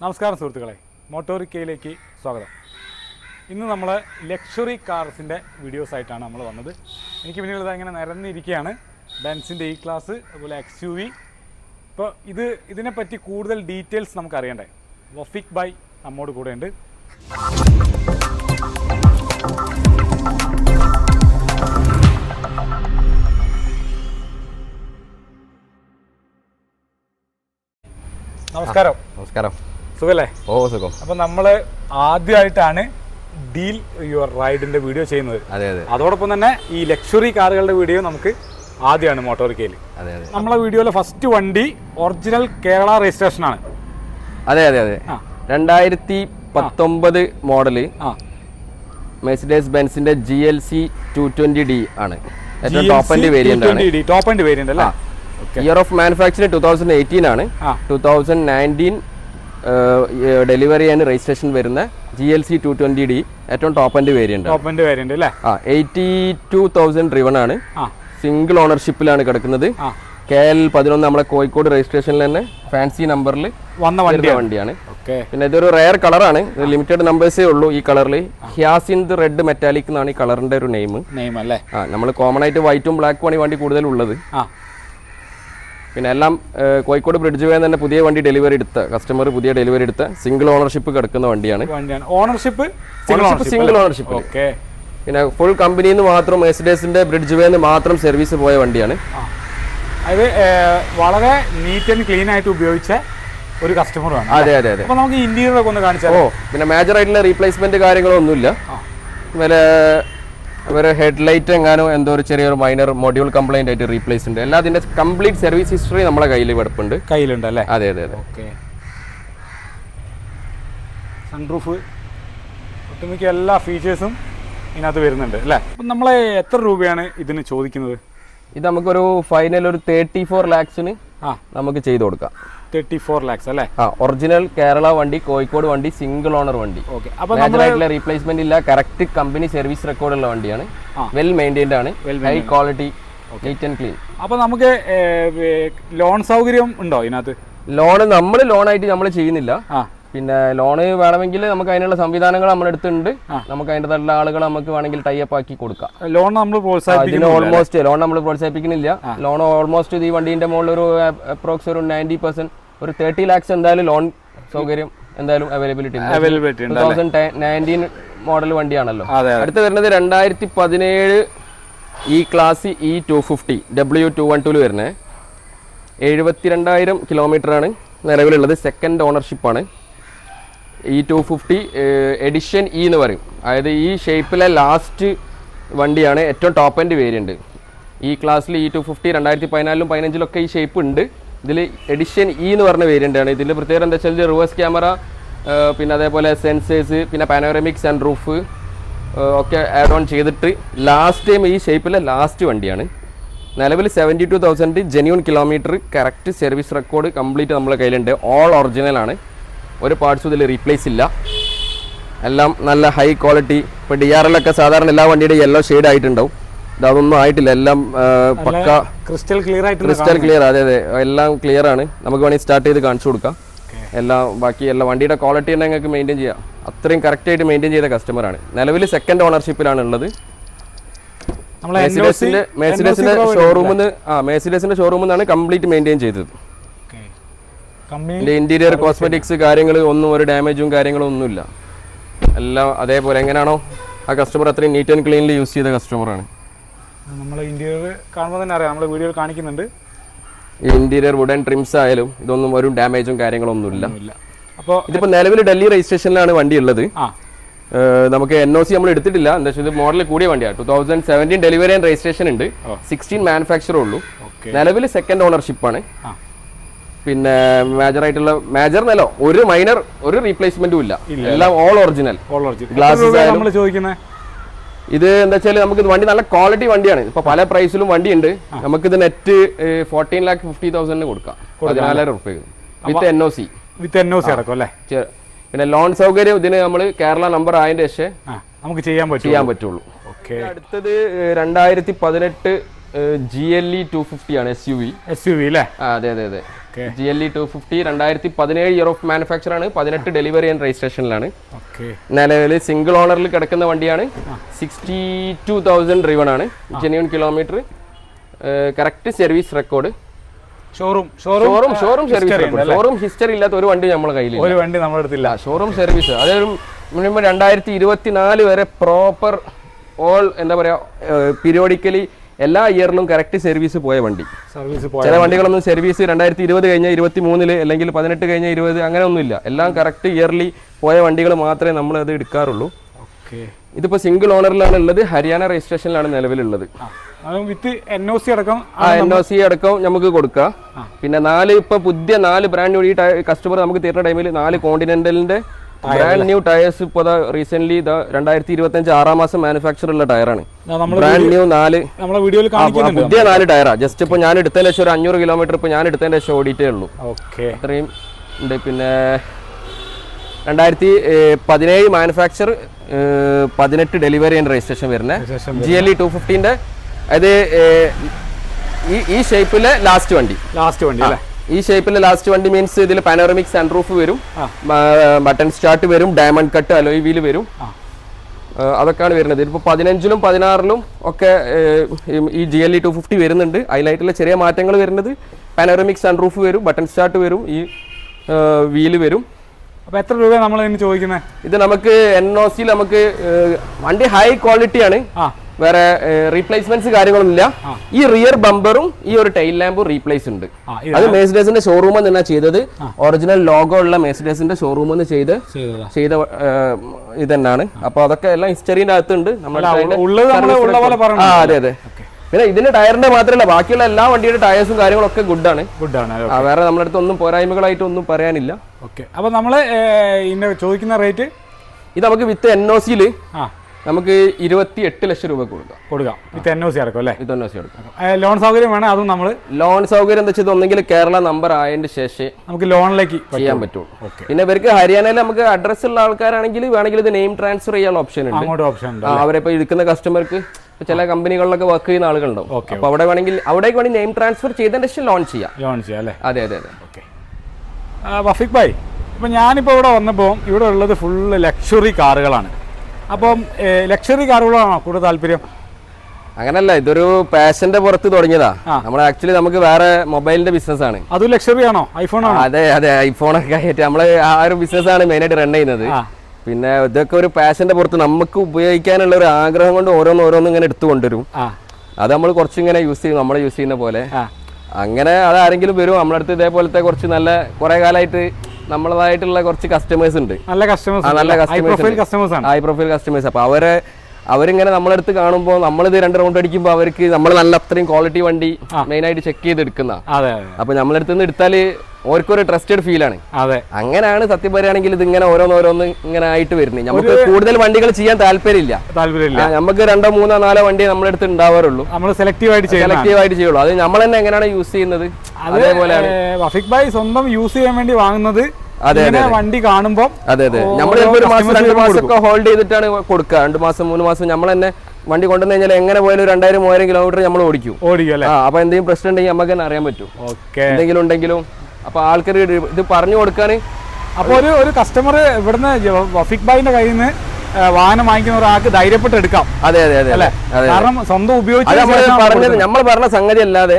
നമസ്കാരം സുഹൃത്തുക്കളെ. മോട്ടോറിക്കയിലേക്ക് സ്വാഗതം. ഇന്ന് നമ്മൾ ലക്ഷറി കാർസിന്റെ വീഡിയോസ് ആയിട്ടാണ് നമ്മൾ വന്നത്. എനിക്ക് പിന്നീട് ഇത് ഇങ്ങനെ നിരന്നിരിക്കുകയാണ് ബെൻസിന്റെ ഇ ക്ലാസ് അതുപോലെ എക്സ് യു വി. ഇപ്പോൾ ഇത് ഇതിനെപ്പറ്റി കൂടുതൽ ഡീറ്റെയിൽസ് നമുക്ക് അറിയണ്ടേ വഫിക് ബൈ നമ്മോട് കൂടെ ഉണ്ട് നമസ്കാരം. നമസ്കാരം. സുഖല്ലേ? ഓ സുഖം. അപ്പോൾ നമ്മൾ ആദ്യമായിട്ടാണ് ഡീൽ യുവർ റൈഡിന്റെ വീഡിയോ ചെയ്യുന്നത്. അതെ അതെ. അതോടൊപ്പം തന്നെ ഈ ലക്ഷറി കാറുകളുടെ വീഡിയോ നമുക്ക് ആദ്യമാണ് മോട്ടോറിക്കയിൽ അതെ അതെ. നമ്മളെ വീഡിയോയിലെ ഫസ്റ്റ് വണ്ടി ഒറിജിനൽ കേരള രജിസ്ട്രേഷൻ ആണ്. അതെ അതെ അതെ. രണ്ടായിരത്തി പത്തൊമ്പത് മോഡൽ ആ. Mercedes ബെൻസിന്റെ G L C two twenty D ആണ്. ഏറ്റവും ടോപ്പ് ആൻഡ് വേരിയന്റ് ആണ്. ടോപ്പ് ആൻഡ് വേരിയന്റ് അല്ലേ? Year of manufacturing two thousand eighteen ആണ്. Two thousand nineteen delivery and registration വരുന്ന G L C two twenty D ഏറ്റവും top end variant top end variant അല്ലേ? ആ eighty two thousand driven ആണ്. Single ഓണർഷിപ്പിലാണ് കിടക്കുന്നത്. K L പതിനൊന്ന് നമ്മളെ കോഴിക്കോട് രജിസ്ട്രേഷനിൽ തന്നെ ഫാൻസി നമ്പറിൽ വന്ന വണ്ടി വണ്ടിയാണ്. പിന്നെ ഇതൊരു റയർ കളറാണ് ലിമിറ്റഡ് നമ്പേഴ്സേ ഉള്ളൂ ഈ കളറിൽ ഹിയാസിന്ത് റെഡ് മെറ്റാലിക് എന്നാണ് ഈ കളറിന്റെ ഒരു നെയിം നെയിം അല്ലേ? ആ നമ്മൾ കോമൺ ആയിട്ട് വൈറ്റും ബ്ലാക്കും ആണ് ഈ വണ്ടി കൂടുതൽ ഉള്ളത്. പിന്നെ എല്ലാം കോഴിക്കോട് ബ്രിഡ്ജ് വേ തന്നെ പുതിയ വണ്ടി ഡെലിവറി എടുത്ത കസ്റ്റമർ പുതിയ ഡെലിവറി എടുത്ത സിംഗിൾ ഓണർഷിപ്പ് കിടക്കുന്ന വണ്ടിയാണ്. ഓണർഷിപ്പ് സിംഗിൾ ഓണർഷിപ്പ് ഓക്കെ പിന്നെ ഫുൾ കമ്പനിയിൽ നിന്ന് മാത്രം മെഴ്സിഡേസിന്റെ ബ്രിഡ്ജ് വേ മാത്രം സർവീസ് പോയ വണ്ടിയാണ്. അത് വളരെ നീറ്റ് ആൻഡ് ക്ലീൻ ആയിട്ട് ഉപയോഗിച്ച ഒരു കസ്റ്റമറാണ് അതെ അതെ അതെ. നമുക്ക് ഇന്റീരിയർ ഒക്കെ ഒന്ന് കാണിച്ചാൽ ഓ പിന്നെ മേജർ ആയിട്ടുള്ള റീപ്ലേസ്മെന്റ് കാര്യങ്ങളൊന്നുമില്ല. ഒരു ഹെഡ്ലൈറ്റ് എങ്ങാനോ എന്തോ ഒരു ചെറിയൊരു മൈനർ മൊഡ്യൂൾ കംപ്ലൈന്റ് ആയിട്ട് റീപ്ലേസ് ഉണ്ട്. എല്ലാ അതിന്റെ കംപ്ലീറ്റ് സർവീസ് ഹിസ്റ്ററി നമ്മുടെ കയ്യിൽ വെടുപ്പുണ്ട് കയ്യിലുണ്ട് അല്ലേ? അതെ അതെ അതെ. ഓക്കെ സൺറൂഫ് ഒട്ടുമിക്ക എല്ലാ ഫീച്ചേഴ്സും ഇതിനകത്ത് വരുന്നുണ്ട് അല്ലേ? അപ്പം നമ്മളെ എത്ര രൂപയാണ് ഇതിന് ചോദിക്കുന്നത്? ഇത് നമുക്കൊരു ഫൈനൽ ഒരു തേർട്ടി ഫോർ ലാക്സിന് ആ. നമുക്ക് ചെയ്ത് കൊടുക്കാം. തേർട്ടി ഫോർ ലാക്സ് അല്ലേ ഒറിജിനൽ കേരള വണ്ടി കോഴിക്കോട് വണ്ടി സിംഗിൾ ഓണർ വണ്ടി. ഓക്കെ ആയിട്ടുള്ള റീപ്ലേസ്മെന്റ് ഇല്ല കറക്റ്റ് കമ്പനി സർവീസ് റെക്കോർഡ് ഉള്ള വണ്ടിയാണ്. വെൽ മെയിന്റൈൻഡ് ആണ്. High quality neat and clean അപ്പൊ നമുക്ക് ലോൺ സൗകര്യം ഉണ്ടോ ഇതിനകത്ത്? ലോൺ നമ്മൾ ലോൺ ആയിട്ട് നമ്മൾ ചെയ്യുന്നില്ല. പിന്നെ ലോണ് വേണമെങ്കിൽ നമുക്ക് അതിനുള്ള സംവിധാനങ്ങൾ നമ്മുടെ അടുത്തുണ്ട്. നമുക്ക് നമുക്ക് നല്ല ആളുകൾ നമുക്ക് വേണമെങ്കിൽ ടൈപ്പ് ആക്കി കൊടുക്കാം. ലോൺ നമ്മൾ പ്രോത്സാഹിപ്പിക്കുന്നു ഓൾമോസ്റ്റ് ലോൺ നമ്മൾ പ്രോത്സാഹിപ്പിക്കുന്നില്ല. ലോൺ ഓൾമോസ്റ്റ് ഈ വണ്ടീന്റെ മുകളിൽ ഒരു അപ്രോക്സ് ഒരു നയന്റി പെർസെന്റ് ഒരു തേർട്ടി ലാക്സ് എന്തായാലും ലോൺ സൗകര്യം എന്തായാലും അവൈലബിലിറ്റി ഉണ്ട്. അവൈലബിലിറ്റി തൗസൻഡ് നയന്റീൻ മോഡൽ വണ്ടിയാണല്ലോ. അടുത്ത് വരുന്നത് രണ്ടായിരത്തി പതിനേഴ് ഈ class E two fifty W two one tool വരുന്നത് എഴുപത്തിരണ്ടായിരം കിലോമീറ്ററാണ് നിലവിലുള്ളത്. Second ഓണർഷിപ്പാണ് E two fifty edition E എന്ന് പറയും. അതായത് ഈ ഷേപ്പിലെ ലാസ്റ്റ് വണ്ടിയാണ്. ഏറ്റവും ടോപ്പ് എൻഡ് വേരിയന്റ് ഈ ക്ലാസ്സിൽ ഇ ടു ഫിഫ്റ്റി രണ്ടായിരത്തി പതിനാലിലും പതിനഞ്ചിലൊക്കെ ഈ ഷേപ്പ് ഉണ്ട്. ഇതിൽ എഡിഷൻ ഇ എന്ന് പറഞ്ഞ വേരിയന്റ് ആണ്. ഇതിന്റെ പ്രത്യേകത എന്താ വെച്ചാൽ റിവേഴ്സ് ക്യാമറ പിന്നെ അതേപോലെ സെൻസേഴ്സ് പിന്നെ പാനോറമിക് സൺ റൂഫ് ഒക്കെ ആഡ് ഓൺ ചെയ്തിട്ട് ലാസ്റ്റ് ടൈം ഈ ഷേപ്പിലെ ലാസ്റ്റ് വണ്ടിയാണ്. നിലവിൽ seventy two thousand genuine kilometre correct service record complete നമ്മളെ കയ്യിലുണ്ട്. ഓൾ ഒറിജിനൽ ആണ്. ഒരു പാർട്സും ഇതിൽ റീപ്ലേസ് ഇല്ല. എല്ലാം നല്ല ഹൈ ക്വാളിറ്റി ഇപ്പോൾ ഡി ആർ എല്ലൊക്കെ സാധാരണ എല്ലാ വണ്ടിയുടെ യെല്ലോ ഷെയ്ഡ് ആയിട്ടുണ്ടാവും. ഇതൊന്നും ആയിട്ടില്ല. എല്ലാം പക്ക ക്രിസ്റ്റൽ ക്ലിയർ ആയിട്ട് ക്രിസ്റ്റൽ ക്ലിയർ അതെ അതെ. എല്ലാം ക്ലിയർ ആണ്. നമുക്ക് വേണമെങ്കിൽ സ്റ്റാർട്ട് ചെയ്ത് കാണിച്ചു കൊടുക്കാം. എല്ലാം ബാക്കി എല്ലാം വണ്ടിയുടെ ക്വാളിറ്റി തന്നെ ഞങ്ങൾക്ക് മെയിന്റെയിൻ ചെയ്യാം. അത്രയും കറക്റ്റ് ആയിട്ട് മെയിന്റെയിൻ ചെയ്ത കസ്റ്റമറാണ് നിലവിൽ സെക്കൻഡ് ഓണർഷിപ്പിലാണ് ഉള്ളത്. മേസിഡസിന്റെ മേസിഡസിന്റെ ഷോറൂമിൽ ആ മേസിഡസിന്റെ ഷോറൂമിൽ നിന്നാണ് കംപ്ലീറ്റ് മെയിന്റെയിൻ ചെയ്തത്. ഇന്റീരിയർ കോസ്മെറ്റിക്സ് കാര്യങ്ങൾ ഒന്നും ഒരു ഡാമേജും കാര്യങ്ങളും ഒന്നുമില്ല. എല്ലാം അതേപോലെ. എങ്ങനെയാണോ ആ കസ്റ്റമർ അത്രയും നീറ്റ് ആൻഡ് ക്ലീനിൽ യൂസ് ചെയ്ത കസ്റ്റമറാണ് നമ്മൾ ഇന്റീരിയർ കാണുമ്പോൾ തന്നെ അറിയാം നമ്മൾ വീഡിയോയിൽ കാണിക്കുന്നുണ്ട്. ഈ ഇന്റീരിയർ വുഡൻ ട്രിംസ് ആയാലും ഇതൊന്നും ഒരു ഡാമേജും കാര്യങ്ങളൊന്നുമില്ല. ഒന്നുമില്ല. അപ്പോൾ ഇതിപ്പോൾ നിലവിൽ ഡൽഹി രജിസ്ട്രേഷനിലാണ് വണ്ടി ഉള്ളത്. നമുക്ക് എൻ ഒ സി നമ്മൾ എടുത്തിട്ടില്ല. എന്താ വെച്ചാൽ ഇത് മോഡൽ കൂടിയ വണ്ടിയാണ് two thousand seventeen delivery and registration ഉണ്ട്. സിക്സ്റ്റീൻ മാനുഫാക്ചർ ഉള്ളൂ. നിലവിൽ സെക്കൻഡ് ഓണർഷിപ്പ് ആണ്. പിന്നെ മേജർ ആയിട്ടുള്ള മേജർ എന്നല്ല ഒരു മൈനർ ഒരു റീപ്ലേസ്മെന്റും ഇല്ല. എല്ലാം ഓൾ ഒറിജിനൽ ഗ്ലാസ് നമ്മൾ ചോദിക്കുന്നത് ഇത് എന്താ വെച്ചാൽ നമുക്ക് വണ്ടി നല്ല ക്വാളിറ്റി വണ്ടിയാണ്. ഇപ്പൊ പല പ്രൈസിലും വണ്ടി ഉണ്ട് നമുക്ക് ഇത് നെറ്റ് ഫോർട്ടീൻ ലാക്ക് ഫിഫ്റ്റി തൗസൻഡിന് കൊടുക്കാം. പതിനാലായിരം റുപ്യ with N O C with N O C അടക്കം അല്ലേ? പിന്നെ ലോൺ സൗകര്യം ഇതിന് നമ്മൾ കേരള നമ്പർ ആയതിന്റെ ശേഷം നമുക്ക് ചെയ്യാൻ പറ്റും ചെയ്യാൻ പറ്റുള്ളൂ. ഓക്കെ. അടുത്തത് രണ്ടായിരത്തി പതിനെട്ട് G L E two fifty ആണ് S U V S U V അല്ലേ? അതെ അതെ അതെ. G L E two fifty രണ്ടായിരത്തി പതിനേഴ് ഇയർ ഓഫ് മാനുഫാക്ചർ ആണ്. പതിനെട്ട് ഡെലിവറി ആൻഡ് രജിസ്ട്രേഷനിലാണ് നിലവിൽ സിംഗിൾ ഓണറിൽ കിടക്കുന്ന വണ്ടിയാണ്. സിക്സ്റ്റി ടു തൗസൻഡ് റിവൺ ആണ്. Genuine kilometre correct service record showroom showroom showroom showroom service showroom history ഇല്ലാത്ത ഒരു വണ്ടി നമ്മളെ കയ്യിൽ ഒരു വണ്ടി നമ്മുടെ അടുത്തില്ല. ഷോറൂം സർവീസ് അതൊരു മിനിമം രണ്ടായിരത്തി ഇരുപത്തിനാല് വരെ പ്രോപ്പർ ഓൾ എന്താ പറയുക പീരിയോഡിക്കലി എല്ലാ ഇയറിലും കറക്റ്റ് സർവീസ് പോയ വണ്ടി. സർവീസ് ചില വണ്ടികളൊന്നും സർവീസ് രണ്ടായിരത്തി ഇരുപത് കഴിഞ്ഞ ഇരുപത്തി മൂന്നിൽ അല്ലെങ്കിൽ പതിനെട്ട് കഴിഞ്ഞ ഇരുപത് അങ്ങനെ ഒന്നുമില്ല. എല്ലാം കറക്റ്റ് ഇയർലി പോയ വണ്ടികൾ മാത്രമേ നമ്മൾ അത് എടുക്കാറുള്ളൂ. ഓക്കെ ഇതിപ്പോൾ സിംഗിൾ ഓണറിലാണ് ഉള്ളത്. ഹരിയാന രജിസ്ട്രേഷനിലാണ് നിലവിലുള്ളത്. വിത്ത് എൻ ഒ സി അടക്കം ആ എൻ ഒ സി അടക്കം നമുക്ക് കൊടുക്കാം. പിന്നെ നാല് ഇപ്പൊ പുതിയ നാല് ബ്രാൻഡ് ഈ കസ്റ്റമർ നമുക്ക് തീർന്ന ടൈമിൽ നാല് കോണ്ടിനെന്റലിന്റെ ബ്രാൻഡ് ന്യൂ ടയേഴ്സ് ഇപ്പോൾ റീസെന്റ് രണ്ടായിരത്തി ഇരുപത്തി അഞ്ച് ആറാം മാസം മാനുഫാക്ചർ ഉള്ള ടയറാണ് ബ്രാൻഡ് ന്യൂ നാല്. പുതിയ നാല് ടയറാ ജസ്റ്റ് ഇപ്പോൾ ഞാൻ എടുത്തതിന് ശേഷം ഒരു അഞ്ഞൂറ് കിലോമീറ്റർ ഇപ്പൊ ഞാൻ എടുത്തതിന് ശേഷം ഓടിയിട്ടേ ഉള്ളൂ. ഓക്കെ. അത്രയും ഉണ്ട്. പിന്നെ രണ്ടായിരത്തി പതിനേഴ് മാനുഫാക്ചർ പതിനെട്ട് ഡെലിവറി ആൻഡ് രജിസ്ട്രേഷൻ വരുന്നത് ജി എൽ ഇ ടു ഫിഫ്റ്റീന്റെ അത് ഈ ഈ ഷേപ്പിലെ ലാസ്റ്റ് വണ്ടി. ലാസ്റ്റ് വണ്ടി അല്ലേ? ഈ ഷേപ്പിൽ ലാസ്റ്റ് വണ്ടി മീൻസ് ഇതിൽ പാനോറമിക് സൺറൂഫ് വരും. ബട്ടൺ സ്റ്റാർട്ട് വരും ഡയമണ്ട് കട്ട് അലോയ് വീൽ വരും. അതൊക്കെയാണ് വരുന്നത്. ഇതിപ്പോൾ പതിനഞ്ചിലും പതിനാറിലും ഒക്കെ ഈ G L E two fifty വരുന്നുണ്ട്. അതിലായിട്ടുള്ള ചെറിയ മാറ്റങ്ങൾ വരുന്നത്. പാനോറമിക് സൺറൂഫ് വരും ബട്ടൺ സ്റ്റാർട്ട് വരും ഈ വീൽ വരും. അപ്പോൾ എത്ര രൂപ നമ്മൾ ചോദിക്കുന്നത് ഇത് നമുക്ക് എൻ ഒ സിയിൽ നമുക്ക് വണ്ടി ഹൈ ക്വാളിറ്റിയാണ് ആ. വേറെ റീപ്ലേസ്മെന്റ്സ് കാര്യങ്ങളൊന്നുമില്ല. ഈ റിയർ ബമ്പറും ഈ ഒരു ടൈൽ ലാമ്പും റീപ്ലേസ് ഉണ്ട്. അത് മേസിഡേസിന്റെ ഷോറൂമിൽ നിന്നാ ചെയ്തത്. ഒറിജിനൽ ലോഗോ ഉള്ള മേസിഡേസിന്റെ ഷോറൂമിൽ നിന്ന് ചെയ്ത് ചെയ്ത ഇത് തന്നെയാണ് അപ്പൊ അതൊക്കെ എല്ലാം ഹിസ്റ്ററിന്റെ അകത്തുണ്ട്. നമ്മുടെ ആ അതെ അതെ. പിന്നെ ഇതിന്റെ ടയറിന്റെ മാത്രമല്ല ബാക്കിയുള്ള എല്ലാ വണ്ടിയുടെ ടയേഴ്സും കാര്യങ്ങളൊക്കെ ഗുഡാണ് ഗുഡ് ആണ്. വേറെ നമ്മുടെ അടുത്ത് ഒന്നും പോരായ്മകളായിട്ട് ഒന്നും പറയാനില്ല. ഓക്കെ അപ്പൊ നമ്മൾ ചോദിക്കുന്ന റേറ്റ് ഇത് നമുക്ക് വിത്ത് എൻ ഒ സിയിൽ ആ. നമുക്ക് ഇരുപത്തി എട്ട് ലക്ഷം രൂപ കൊടുക്കാം. കൊടുക്കാം. വിത്ത് എൻ ഒ സി അടക്കം അല്ലേ? വിത്ത് എൻ ഒ സി അടക്കം. ലോൺ സൗകര്യം വേണം അതും നമ്മൾ ലോൺ സൗകര്യം എന്താ വെച്ചാൽ ഒന്നെങ്കിൽ കേരള നമ്പർ ആയതിന്റെ ശേഷം നമുക്ക് ലോണിലേക്ക് ചെയ്യാൻ പറ്റുള്ളൂ. പിന്നെ ഇവർക്ക് ഹരിയാനയിൽ നമുക്ക് അഡ്രസ് ഉള്ള ആൾക്കാരാണെങ്കിൽ വേണമെങ്കിൽ ഇത് നെയിം ട്രാൻസ്ഫർ ചെയ്യാനുള്ള ഓപ്ഷൻ ഉണ്ട്. അങ്ങോട്ട് ഓപ്ഷൻ ഉണ്ട് ആ, അവരിപ്പോ ഇരിക്കുന്ന കസ്റ്റമർക്ക് ചില കമ്പനികളിലൊക്കെ വർക്ക് ചെയ്യുന്ന ആളുകളുണ്ടാവും. അപ്പൊ അവിടെ വേണമെങ്കിൽ അവിടേക്ക് വേണമെങ്കിൽ നെയിം ട്രാൻസ്ഫർ ചെയ്തതിന്റെ ശേഷം ലോൺ ചെയ്യാം. ലോൺ ചെയ്യാം അല്ലേ? അതെ അതെ അതെ. ഓക്കെ. വഫിക് ഭായ് ഇപ്പം ഞാനിപ്പോൾ ഇവിടെ വന്നപ്പോൾ ഇവിടെ ഉള്ളത് ഫുള്ള് ലക്ഷറി കാറുകളാണ് അപ്പം ലക്ഷറി കാറുകളാണോ കൂടുതൽ താല്പര്യം? അങ്ങനല്ല ഇതൊരു പാഷന്റെ പുറത്ത് തുടങ്ങിയതാ. നമ്മൾ ആക്ച്വലി നമുക്ക് വേറെ മൊബൈലിന്റെ ബിസിനസ് ആണ് അത് ലക്ഷറി ആണോ? ഐഫോൺ ആണോ? അതെ അതെ ഐഫോണൊക്കെ ആയിട്ട് നമ്മൾ ആ ഒരു ബിസിനസ് ആണ് മെയിൻ ആയിട്ട് റൺ ചെയ്യുന്നത്. പിന്നെ ഇതൊക്കെ ഒരു പാഷന്റെ പുറത്ത് നമുക്ക് ഉപയോഗിക്കാനുള്ള ഒരു ആഗ്രഹം കൊണ്ട് ഓരോന്ന് ഓരോന്ന് ഇങ്ങനെ എടുത്തു കൊണ്ടുവരും. ആ. അത് നമ്മൾ കുറച്ച് ഇങ്ങനെ യൂസ് ചെയ്യും നമ്മൾ യൂസ് ചെയ്യുന്ന പോലെ. അങ്ങനെ അതാരെങ്കിലും വരും നമ്മളടുത്ത് ഇതേപോലത്തെ കുറച്ച് നല്ല കുറെ കാലമായിട്ട് നമ്മളതായിട്ടുള്ള കുറച്ച് കസ്റ്റമേഴ്സ് ഉണ്ട്. നല്ല കസ്റ്റമേഴ്സ് നല്ല കസ്റ്റമേഴ്സ് ഹൈ പ്രൊഫൈൽ കസ്റ്റമേഴ്സ് അപ്പൊ അവരെ അവരിങ്ങനെ നമ്മളടുത്ത് കാണുമ്പോൾ നമ്മളിത് രണ്ട് റൗണ്ട് അടിക്കുമ്പോൾ അവർക്ക് നമ്മൾ നല്ല അത്രയും ക്വാളിറ്റി വണ്ടി മെയിൻ ആയിട്ട് ചെക്ക് ചെയ്ത് എടുക്കുന്ന അപ്പൊ നമ്മളടുത്ത് നിന്ന് എടുത്താൽ ഓർക്കൊരു ട്രസ്റ്റഡ് ഫീൽ ആണ്. അതെ. അങ്ങനെയാണ് സത്യം പറയുകയാണെങ്കിൽ ഇത് ഇങ്ങനെ ഓരോന്നോരോന്ന് ഇങ്ങനെ ആയിട്ട് വരുന്നത്. നമുക്ക് കൂടുതൽ വണ്ടികൾ ചെയ്യാൻ താല്പര്യമില്ല. താല്പര്യമില്ല. നമുക്ക് രണ്ടോ മൂന്നോ നാലോ വണ്ടി നമ്മുടെ അടുത്ത് ഉണ്ടാവാറുള്ളൂ. നമ്മൾ സെലക്റ്റീവ് ആയിട്ട് സെലക്റ്റീവ് ആയിട്ട് ചെയ്യുള്ളൂ. അത് നമ്മൾ തന്നെ എങ്ങനെയാണ് യൂസ് ചെയ്യുന്നത്? അതേപോലെയാണ്. ഭായ് സ്വന്തം യൂസ് ചെയ്യാൻ വേണ്ടി വാങ്ങുന്നത് വണ്ടി കാണുമ്പോൾ അതെ അതെ. നമ്മൾ ഒരു മാസം രണ്ട് മാസം ഒക്കെ ഹോൾഡ് ചെയ്തിട്ടാണ് കൊടുക്കുക. രണ്ട് മാസം മൂന്ന് മാസം നമ്മൾ തന്നെ വണ്ടി കൊണ്ടുവന്നു കഴിഞ്ഞാൽ എങ്ങനെ പോയാലും രണ്ടായിരം മൂവായിരം കിലോമീറ്റർ നമ്മൾ ഓടിക്കും. ഓടിക്കും അപ്പൊ എന്തെങ്കിലും പ്രശ്നം ഉണ്ടെങ്കിൽ നമുക്ക് തന്നെ അറിയാൻ പറ്റും. എന്തെങ്കിലും ഉണ്ടെങ്കിലും. അപ്പൊ ആൾക്കാർ ഇത് പറഞ്ഞു കൊടുക്കാൻ അപ്പോൾ ഒരു ഒരു കസ്റ്റമർ ഇവിടുന്ന് വഫിക് ഭായിന്റെ കയ്യിൽ നിന്ന് വാഹനം വാങ്ങിക്കുന്ന ഒരാൾക്ക് ധൈര്യപ്പെട്ട് എടുക്കാം. അതെ അതെ അതെ അല്ലേ? കാരണം സ്വന്തം ഉപയോഗിച്ചു നമ്മൾ പറഞ്ഞ സംഗതി അല്ലാതെ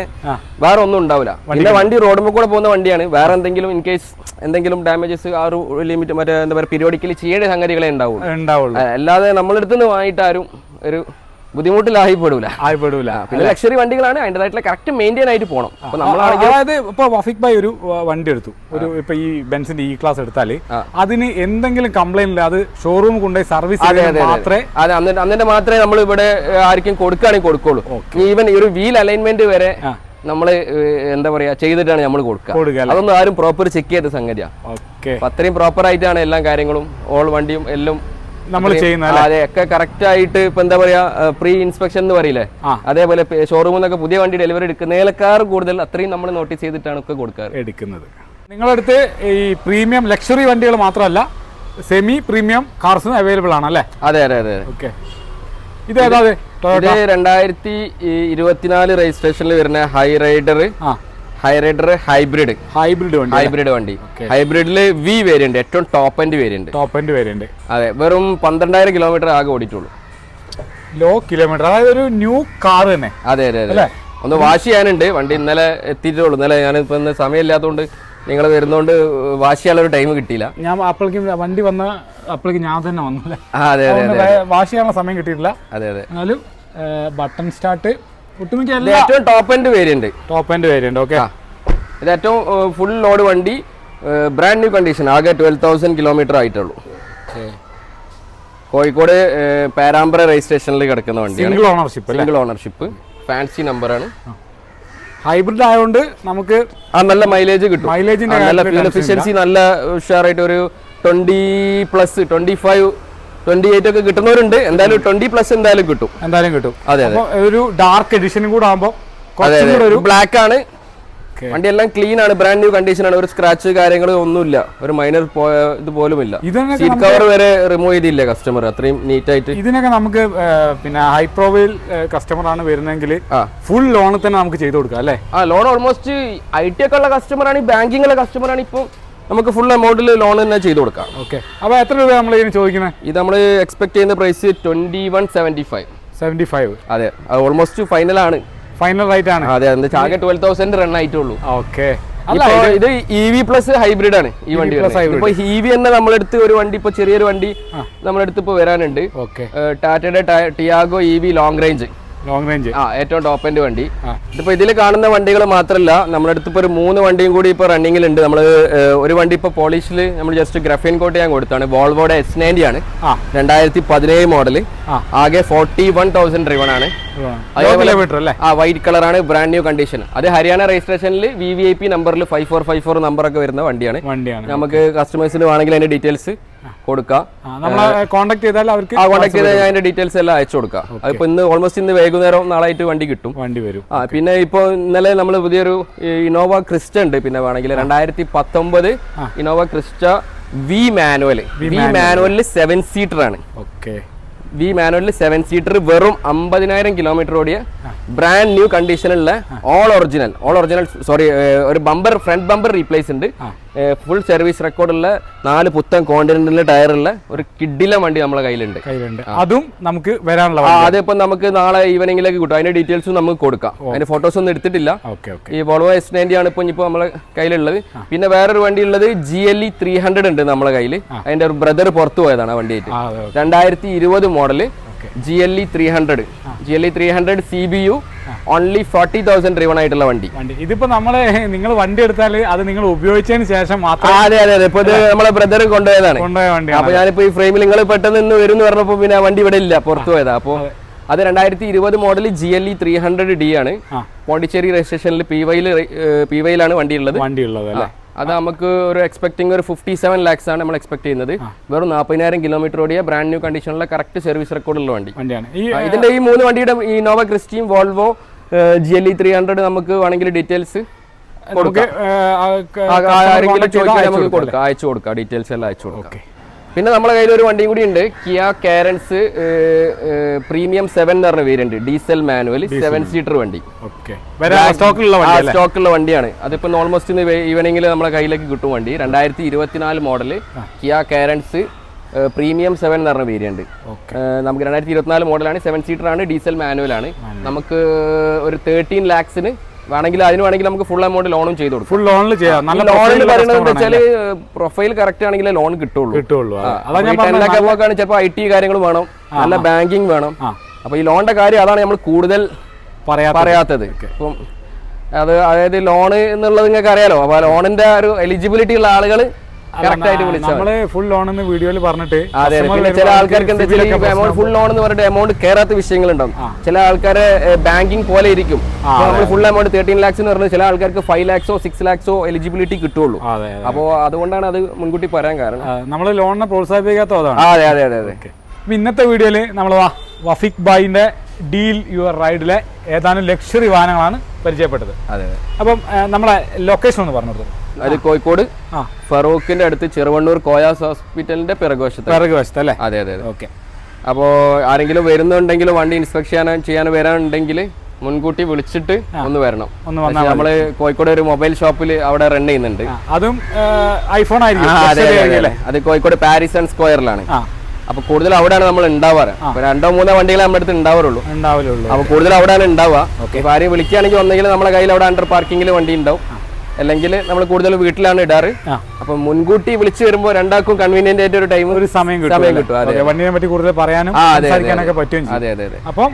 വേറെ ഒന്നും ഉണ്ടാവില്ല. പിന്നെ വണ്ടി റോഡുമ്പോൾ കൂടെ പോകുന്ന വണ്ടിയാണ്. വേറെ എന്തെങ്കിലും ഇൻ കേസ് എന്തെങ്കിലും ഡാമേജസ് ആ ഒരു ലിമിറ്റ് മറ്റേ എന്താ പറയുക പീരിയോഡിക്കലി ചെയ്യേണ്ട സംഗതികളെ ഉണ്ടാവുള്ളൂ. ഉണ്ടാവുള്ളൂ. അല്ലാതെ നമ്മളെടുത്തുനിന്ന് വാങ്ങിയിട്ട് ആരും ഒരു ബുദ്ധിമുട്ടിലായിപ്പെടൂല. ആയിപ്പെടൂല. പിന്നെ ലക്ഷറി വണ്ടികളാണ് അതിന്റെതായിട്ടുള്ള കറക്റ്റ് മെയിന്റെയിൻ ആയിട്ട് പോകണം അപ്പൊ നമ്മളാണെങ്കിൽ അതായത് ഇപ്പൊ വഫിക് ഭായ് ഒരു വണ്ടി എടുത്തു ഒരു ഇപ്പൊ ഈ ബെൻസിന്റെ ഇ ക്ലാസ് എടുത്താൽ അതിന് എന്തെങ്കിലും കംപ്ലൈന്റ് ഇല്ല. അത് ഷോറൂം കൊണ്ടുപോയി സർവീസ്. മാത്രമേ അതെ അന്നിട്ട് മാത്രമേ നമ്മൾ ഇവിടെ ആർക്കും കൊടുക്കുകയാണെങ്കിൽ കൊടുക്കുള്ളൂ. ഈവൻ ഈ ഒരു വീൽ അലൈൻമെന്റ് വരെ നമ്മൾ നമ്മൾ എന്താ പറയാ ചെയ്തിട്ടാണ് നമ്മൾ കൊടുക്കുക. അതൊന്നും ആരും പ്രോപ്പർ ചെക്ക് ചെയ്ത സംഗതിയാണ് അത്രയും പ്രോപ്പർ ആയിട്ടാണ് എല്ലാ കാര്യങ്ങളും ഓൾ വണ്ടിയും എല്ലാം നമ്മൾ അതെ ഒക്കെ കറക്റ്റ് ആയിട്ട് ഇപ്പൊ എന്താ പറയാ പ്രീ ഇൻസ്പെക്ഷൻ എന്ന് പറയില്ലേ? അതേപോലെ ഷോറൂമിൽ നിന്നൊക്കെ പുതിയ വണ്ടി ഡെലിവറി എടുക്കുന്നതിനേക്കാൾ കൂടുതൽ അത്രയും നമ്മൾ നോട്ടീസ് ചെയ്തിട്ടാണ് ഒക്കെ കൊടുക്കാറ്. എടുക്കുന്നത്. നിങ്ങളടുത്ത് ഈ പ്രീമിയം ലക്ഷറി വണ്ടികൾ മാത്രമല്ല സെമി പ്രീമിയം കാർസും അവൈലബിൾ ആണ് അല്ലേ? അതെ അതെ അതെ ഓക്കെ ഇത് ഏതാ ഇത് രണ്ടായിരത്തി ഇരുപത്തിനാല് രജിസ്ട്രേഷനിൽ വരുന്ന ഹൈ റൈഡർ ആ. ഹൈറൈഡർ ഹൈബ്രിഡ് ഹൈബ്രിഡ് വണ്ടി ഹൈബ്രിഡ് വണ്ടി. ഹൈബ്രിഡിൽ വി വേരിയന്റ് ഏറ്റവും top end variant top end variant അതെ വെറും പന്ത്രണ്ടായിരം കിലോമീറ്റർ ആകെ ഓടിയിട്ടുള്ളൂ. ലോ കിലോമീറ്റർ അതായത് ഒരു ന്യൂ കാർ തന്നെ. അതെ അതെ അതെ. ഒന്ന് വാഷ് ചെയ്യാനുണ്ട് വണ്ടി ഇന്നലെ എത്തിയിട്ടുള്ളൂ. ഇന്നലെ ഞാനിപ്പോ ഇന്ന് സമയമില്ലാത്തതുകൊണ്ട് നിങ്ങൾ വരുന്നോണ്ട് വാഷ് ചെയ്യാനുള്ള ടൈം കിട്ടിയില്ല. ഞാൻ അപ്പോഴേക്കും വണ്ടി വന്ന അപ്പോഴേക്കും ഞാൻ തന്നെ വന്നു അതെ വാഷ് ചെയ്യാനുള്ള സമയം കിട്ടിയിട്ടില്ല. അതെ അതെ. എന്നാലും ബട്ടൺ സ്റ്റാർട്ട് ഒട്ടുമിക്ക ഏറ്റവും top end variant top end variant okay ഇത് ഏറ്റവും ഫുൾ ലോഡ് വണ്ടി ബ്രാൻഡ് ന്യൂ കണ്ടീഷൻ ആകെ ട്വൽവ് തൗസൻഡ് കിലോമീറ്റർ ആയിട്ടുള്ളൂ. കോഴിക്കോട് പാരാമ്പ്ര രജിസ്ട്രേഷനിൽ കിടക്കുന്ന വണ്ടിയാണ്. Single ownership single ownership fancy നമ്പറാണ് ഹൈബ്രിഡ് ആയതുകൊണ്ട് നമുക്ക് ആ നല്ല മൈലേജ് കിട്ടും. മൈലേജിന്റെ നല്ല ഫ്യൂൽ എഫിഷ്യൻസി നല്ല ഉഷാറായിട്ട് ഒരു twenty plus twenty five twenty eight ഒക്കെ കിട്ടുന്നവരുണ്ട്. എന്തായാലും ട്വന്റി പ്ലസ് എന്തായാലും കിട്ടും. എന്തായാലും കിട്ടും. അതെ ഒരു ഡാർക്ക് എഡിഷനും കൂടെ ആകുമ്പോൾ അതെ അതെ. ഒരു ബ്ലാക്ക് ആണ്. വണ്ടി എല്ലാം ക്ലീൻ ആണ്. ബ്രാൻഡ് ന്യൂ കണ്ടീഷൻ ആണ്. ഒരു സ്ക്രാച്ച് കാര്യങ്ങൾ ഒന്നുമില്ല. ഒരു മൈനർ ഇത് പോലും ഇല്ല സീറ്റ് കവർ വരെ റിമൂവ് ചെയ്തില്ല കസ്റ്റമർ അത്രയും നീറ്റ് ആയിട്ട്. ഇതിനൊക്കെ നമുക്ക് പിന്നെ ഹൈ പ്രൊഫൈൽ കസ്റ്റമർ ആണ് വരുന്നെങ്കിൽ ഫുൾ ലോൺ തന്നെ നമുക്ക് ചെയ്തു കൊടുക്കാം അല്ലേ? ആ ലോൺ ഓൾമോസ്റ്റ് ഐ ടി ഒക്കെ ഉള്ള കസ്റ്റമർ ആണ്. ബാങ്കിങ് ഉള്ള കസ്റ്റമർ ആണ്. ഇപ്പോൾ നമുക്ക് ഫുൾ എമൗണ്ടിൽ ലോൺ തന്നെ ചെയ്ത് കൊടുക്കാം. ഓക്കെ അപ്പോൾ എത്ര രൂപ നമ്മൾ ഇതിന് ചോദിക്കുന്നത് ഇത് നമ്മൾ എക്സ്പെക്ട് ചെയ്യുന്ന price twenty one seventy five seventy five അതെ ഓൾമോസ്റ്റ് ഫൈനൽ ആണ്. ഫൈനൽ റേറ്റ് ആണ്. അതെ അതിന്റെ ആകെ ട്വൽവ് തൗസൻഡ് റൺ ആയിട്ടുള്ളൂ. ഓക്കെ ഇത് ഇ വി പ്ലസ് ഹൈബ്രിഡ് ആണ് ഈ വണ്ടി ഇപ്പൊ ഇ വി തന്നെ നമ്മളെടുത്ത് ഒരു വണ്ടി ഇപ്പൊ ചെറിയൊരു വണ്ടി നമ്മളെടുത്ത് ഇപ്പൊ വരാനുണ്ട്. ടാറ്റയുടെ Tiago E V long range long range ആ ഏറ്റവും ടോപ്പ് എൻഡ് വണ്ടി. ഇതിപ്പോൾ ഇതിപ്പോ ഇതിൽ കാണുന്ന വണ്ടികൾ മാത്രമല്ല നമ്മുടെ അടുത്ത് ഇപ്പോൾ ഒരു മൂന്ന് വണ്ടിയും കൂടി ഇപ്പോൾ റണ്ണിങ്ങിലുണ്ട് നമ്മൾ ഒരു വണ്ടി ഇപ്പോൾ പോളിഷിൽ നമ്മൾ ജസ്റ്റ് ഗ്രഫീൻ കോട്ട് ചെയ്യാൻ കൊടുത്താണ്. വോൾവോയുടെ എസ് നയന്റി ആണ്. രണ്ടായിരത്തി പതിനേഴ് മോഡൽ ആകെ ഫോർട്ടി വൺ തൗസൻഡ് റിവൺ ആണ് ലോ കിലോമീറ്റർ അല്ലേ? ആ വൈറ്റ് കളറാണ് ബ്രാൻഡ് ന്യൂ കണ്ടീഷൻ അത് ഹരിയാന രജിസ്ട്രേഷനിൽ വി വി ഐ പി നമ്പറിൽ ഫൈവ് ഫോർ ഫൈവ് ഫോർ നമ്പറൊക്കെ വരുന്ന വണ്ടിയാണ്. വണ്ടിയാണ്. നമുക്ക് കസ്റ്റമേഴ്സിന് വേണമെങ്കിൽ അതിന്റെ ഡീറ്റെയിൽസ് കൊടുക്കാം. നമ്മളെ കോണ്ടാക്ട് ചെയ്താൽ അവർക്ക് ആ കോൺടാക്ട് ചെയ്ത് അതിന്റെ ഡീറ്റെയിൽസ് എല്ലാം അയച്ചു കൊടുക്കാം. അതിപ്പോ ഇന്ന് ഓൾമോസ്റ്റ് ഇന്ന് വൈകുന്നേരം നാളായിട്ട് വണ്ടി കിട്ടും. വണ്ടി വരും. ആ പിന്നെ ഇപ്പോൾ ഇന്നലെ നമ്മൾ പുതിയൊരു ഇന്നോവ ഇനോവ ക്രിസ്റ്റ ഉണ്ട് പിന്നെ വേണമെങ്കിൽ രണ്ടായിരത്തി പത്തൊമ്പത് Innova Crysta V manual V മാനുവലിൽ seven seater ആണ്. ഓക്കെ. വി മാനുവലിൽ സെവൻ സീറ്റർ വെറും അമ്പതിനായിരം കിലോമീറ്റർ ഓടിയ brand new കണ്ടീഷനിലുള്ള all original all original sorry ഒരു ബമ്പർ ഫ്രണ്ട് ബമ്പർ റീപ്ലേസ് ഉണ്ട്. ഫുൾ സർവീസ് റെക്കോർഡുള്ള നാല് പുത്തൻ കോണ്ടിനെന്റൽ ടയറുള്ള ഒരു കിഡില വണ്ടി നമ്മളെ കയ്യിലുണ്ട്. കയ്യിലുണ്ട്. അതും നമുക്ക് വരാനുള്ള അതിപ്പോ നമുക്ക് നാളെ ഈവനിങ്ങിലേക്ക് കിട്ടും. അതിന്റെ ഡീറ്റെയിൽസും നമുക്ക് കൊടുക്കാം. അതിന്റെ ഫോട്ടോസ് ഒന്നും എടുത്തിട്ടില്ല. ഈ വോൾവോ എസ് നയന്റി ആണ് ഇപ്പൊ ഇപ്പൊ നമ്മളെ കയ്യിലുള്ളത്. പിന്നെ വേറൊരു വണ്ടി ഉള്ളത് G L E three hundred ഉണ്ട് നമ്മളെ കയ്യിൽ. അതിന്റെ ഒരു ബ്രദർ പുറത്തു പോയതാണ് ആ വണ്ടിയായിട്ട്. രണ്ടായിരത്തി ഇരുപത് model G L E three hundred G L E three hundred C B U only forty thousand റിവൺ ആയിട്ടുള്ള വണ്ടി. വണ്ടി. ഇതിപ്പോ നമ്മൾ നിങ്ങൾ വണ്ടി എടുത്താൽ അത് നിങ്ങൾ ഉപയോഗിച്ചതിന് ശേഷം മാത്രം അതെ അതെ അതെ. ഇപ്പൊ ഇത് നമ്മളെ ബ്രദർ കൊണ്ടുപോയതാണ്. കൊണ്ടുപോയ വണ്ടിയാണ്. അപ്പൊ ഞാനിപ്പോ ഈ ഫ്രെയിമിൽ നിങ്ങൾ പെട്ടെന്ന് ഇന്ന് വരും എന്ന് പറഞ്ഞപ്പോ പിന്നെ വണ്ടി ഇവിടെ ഇല്ല പുറത്തു പോയതാ. അപ്പൊ അത്. രണ്ടായിരത്തി ഇരുപത് model G L E three hundred D ആണ്. പോണ്ടിച്ചേരി രജിസ്ട്രേഷനിൽ പി വൈയിൽ പി വൈയിലാണ് വണ്ടി ഉള്ളത് വണ്ടി ഉള്ളത് അല്ലേ? അത് നമുക്ക് ഒരു എക്സ്പെക്ടിങ് ഒരു ഫിഫ്റ്റി സെവൻ ലാക്സ് ആണ് നമ്മൾ എക്സ്പെക്ട് ചെയ്യുന്നത്. വെറും നാൽപ്പതിനായിരം കിലോമീറ്റർ ഓടിയ ബ്രാൻഡ് ന്യൂ കണ്ടീഷനിലെ കറക്റ്റ് സർവീസ് റെക്കോർഡുള്ള വണ്ടി. ഇതിന്റെ ഈ മൂന്ന് വണ്ടിയുടെ ഈ Nova ക്രിസ്റ്റിയും Volvo G L E three hundred നമുക്ക് വേണമെങ്കിൽ ഡീറ്റെയിൽസ് ആരെങ്കിലും ചോദിച്ചാൽ നമുക്ക് കൊടുക്കാം അയച്ചു കൊടുക്കാം. ഡീറ്റെയിൽസ് എല്ലാം അയച്ചു കൊടുക്കാം. പിന്നെ നമ്മളെ കയ്യിൽ ഒരു വണ്ടിയും കൂടി ഉണ്ട്. കിയ കാരൻസ് പ്രീമിയം സെവൻ എന്ന് പറഞ്ഞ variant diesel manual seven seater വണ്ടി. വണ്ടി സ്റ്റോക്കുള്ള വണ്ടിയാണ്. അതിപ്പോ ഓൾമോസ്റ്റ് ഇന്ന് ഈവനിങ്ങിൽ നമ്മളെ കയ്യിലേക്ക് കിട്ടും വണ്ടി. രണ്ടായിരത്തി ഇരുപത്തിനാല് model Kia Carens premium seven എന്ന് പറഞ്ഞ വേരിയന്റ് നമുക്ക് രണ്ടായിരത്തി ഇരുപത്തിനാല് മോഡലാണ് സെവൻ സീറ്റർ ആണ് ഡീസൽ മാനുവൽ ആണ്. നമുക്ക് ഒരു തേർട്ടീൻ ലാക്സിന് വേണമെങ്കിൽ അതിന് വേണമെങ്കിൽ നമുക്ക് ഫുൾ എമൗണ്ട് ലോണും ചെയ്ത് കൊടുക്കും. ഫുൾ ലോണിൽ ചെയ്യാം. നല്ല പറയുന്നത് വെച്ചാൽ പ്രൊഫൈൽ കറക്റ്റ് ആണെങ്കിൽ ലോൺ കിട്ടുള്ളൂ. കിട്ടുള്ളൂ. അതെ. അതാ അപ്പൊ ഞാൻ ഈ 10 lakh above ഒക്കെ ആണ് ചിലപ്പോൾ ഐ ടി കാര്യങ്ങൾ വേണം നല്ല ബാങ്കിങ് വേണം. അപ്പൊ ഈ ലോണിന്റെ കാര്യം അതാണ് നമ്മൾ കൂടുതൽ പറയാത്ത പറയാത്തത്. ഇപ്പം അത് അതായത് ലോണ് എന്നുള്ളത് നിങ്ങൾക്ക് അറിയാലോ. അപ്പൊ ലോണിന്റെ ഒരു എലിജിബിലിറ്റി ഉള്ള ആളുകൾ നമ്മൾ ഫുൾ ലോൺ എന്ന് വീഡിയോയിൽ പറഞ്ഞിട്ട് അതെ അതെ. പിന്നെ ചില ആൾക്കാർക്ക് എന്താ വെച്ചാൽ എമൗണ്ട് ഫുൾ ലോൺ എന്ന് പറഞ്ഞിട്ട് എമൗണ്ട് കയറാത്ത വിഷയങ്ങളുണ്ടാവും. ചില ആൾക്കാരെ ബാങ്കിങ് പോലെ ഇരിക്കും. നമ്മൾ ഫുൾ എമൗണ്ട് തേർട്ടീൻ ലാക്സ് എന്ന് പറഞ്ഞാൽ ചില ആൾക്കാർക്ക് ഫൈവ് ലാക്സോ സിക്സ് ലാക്സോ എലിജിബിലിറ്റി കിട്ടുള്ളൂ. അപ്പോൾ അതുകൊണ്ടാണ് അത് മുൻകൂട്ടി പറയാൻ കാരണം. നമ്മൾ ലോണിനെ പ്രോത്സാഹിപ്പിക്കാത്ത അതെ അതെ അതെ അതെ. ഇന്നത്തെ വീഡിയോയിൽ നമ്മൾ വഫിക് ബായിന്റെ ഡീൽ യുവർ റൈഡിലെ ഏതാനും ലക്ഷറി വാഹനങ്ങളാണ് പരിചയപ്പെട്ടത്. അതെ അപ്പം നമ്മളെ ലൊക്കേഷൻ ഒന്ന് പറഞ്ഞു കൊടുത്തു. അത് കോഴിക്കോട് ഫറൂഖിന്റെ അടുത്ത് ചെറുവണ്ണൂർ കോയാസ് ഹോസ്പിറ്റലിന്റെ പിറകുവശത്ത്. പിറകുവശത്ത് അല്ലേ അതെ അതെ. ഓക്കെ. അപ്പോൾ ആരെങ്കിലും വരുന്നുണ്ടെങ്കിൽ വണ്ടി ഇൻസ്പെക്ഷൻ ചെയ്യാൻ വരാനുണ്ടെങ്കിൽ മുൻകൂട്ടി വിളിച്ചിട്ട് ഒന്ന് വരണം. ഒന്ന് നമ്മൾ കോഴിക്കോട് ഒരു മൊബൈൽ ഷോപ്പിൽ അവിടെ റൺ ചെയ്യുന്നുണ്ട്. അതും ഐഫോൺ ആയിരിക്കും. അതെ, കോഴിക്കോട് പാരീസ് ആൻഡ് സ്ക്വയറിലാണ്. അപ്പൊ കൂടുതൽ അവിടെയാണ് നമ്മൾ ഉണ്ടാവാറ്. അപ്പൊ രണ്ടോ മൂന്നോ വണ്ടികളെ നമ്മുടെ അടുത്ത് ഉണ്ടാവാറുള്ളൂ. ഉണ്ടാവില്ലുള്ളൂ അപ്പൊ കൂടുതൽ അവിടെയാണ് ഉണ്ടാവുക. ഇപ്പൊ ആരെയും വിളിക്കുകയാണെങ്കിൽ ഒന്നെങ്കിൽ നമ്മുടെ കയ്യിൽ അവിടെ അണ്ടർ പാർക്കിംഗിൽ വണ്ടി ഉണ്ടാവും. അല്ലെങ്കിൽ നമ്മൾ കൂടുതൽ വീട്ടിലാണ് ഇടാറ്. അപ്പൊ മുൻകൂട്ടി വിളിച്ചു വരുമ്പോൾ രണ്ടാൾക്കും കൺവീനിയന്റ് ആയിട്ട് ഒരു ടൈം ഒരു സമയം കിട്ടും സമയം കിട്ടും, അതെ. വണ്ടിനെ പറ്റി കൂടുതൽ പറയാനും പറ്റും സംസാരിക്കാനൊക്കെ അതെ. അതെ അതെ അതെ. അപ്പം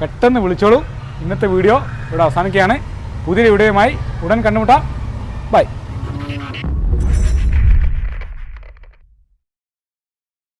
പെട്ടെന്ന് വിളിച്ചോളൂ. ഇന്നത്തെ വീഡിയോ ഇവിടെ അവസാനിക്കുകയാണ്. പുതിയ വീഡിയോയുമായി ഉടൻ കണ്ടുമുട്ടാം ബൈ.